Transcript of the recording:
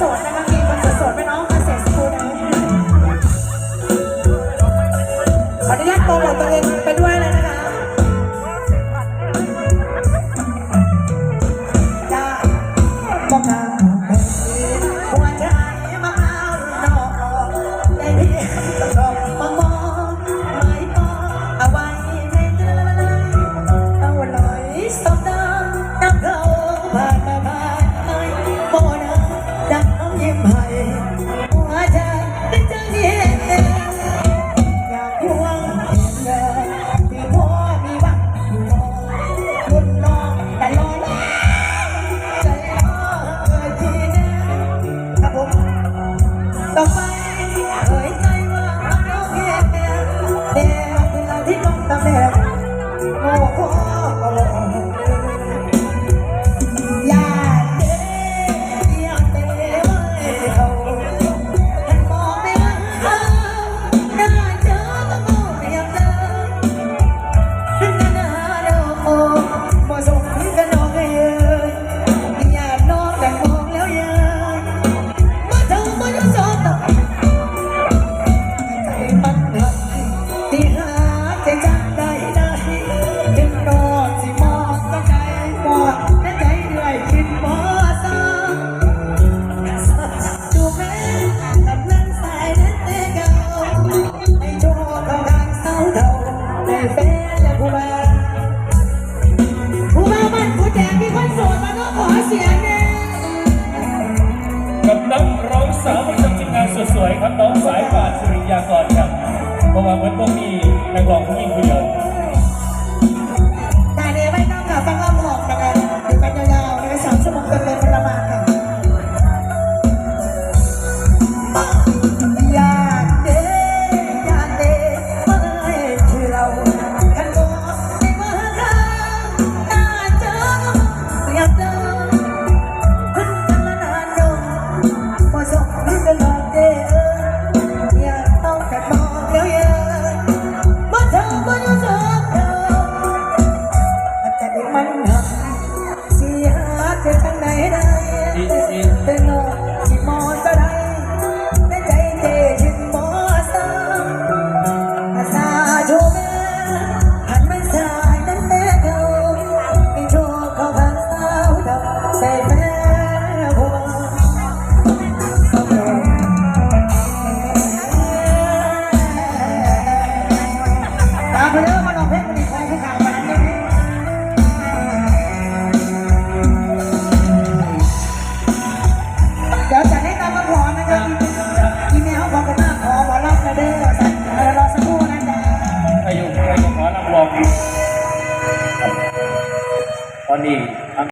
สดนะมากินสดๆไปน้องมาเสียสกูนะขออนุญาตโปรโมทตัวเองไปด้วยเลยนะคะจ้าบอกนะหัวใจมะพร้าวนอกได้ดีตกมามองไม่พอเอาไว้เอาไว้สตอปได้ กับนักร้องสาวประจำทีมงานสวยๆครับน้องสายป่านสุริยากรครับเพราะว่าเหมือนพวกมีนักร้องผู้หญิงผู้เดียว ได้แต่น้องสิมอสไดในใจเจชินมอสามภาษาโชแม่หันสายนั้นแม่เขไม่โชว์เขาพังสาวำใม่พามไปเด้าด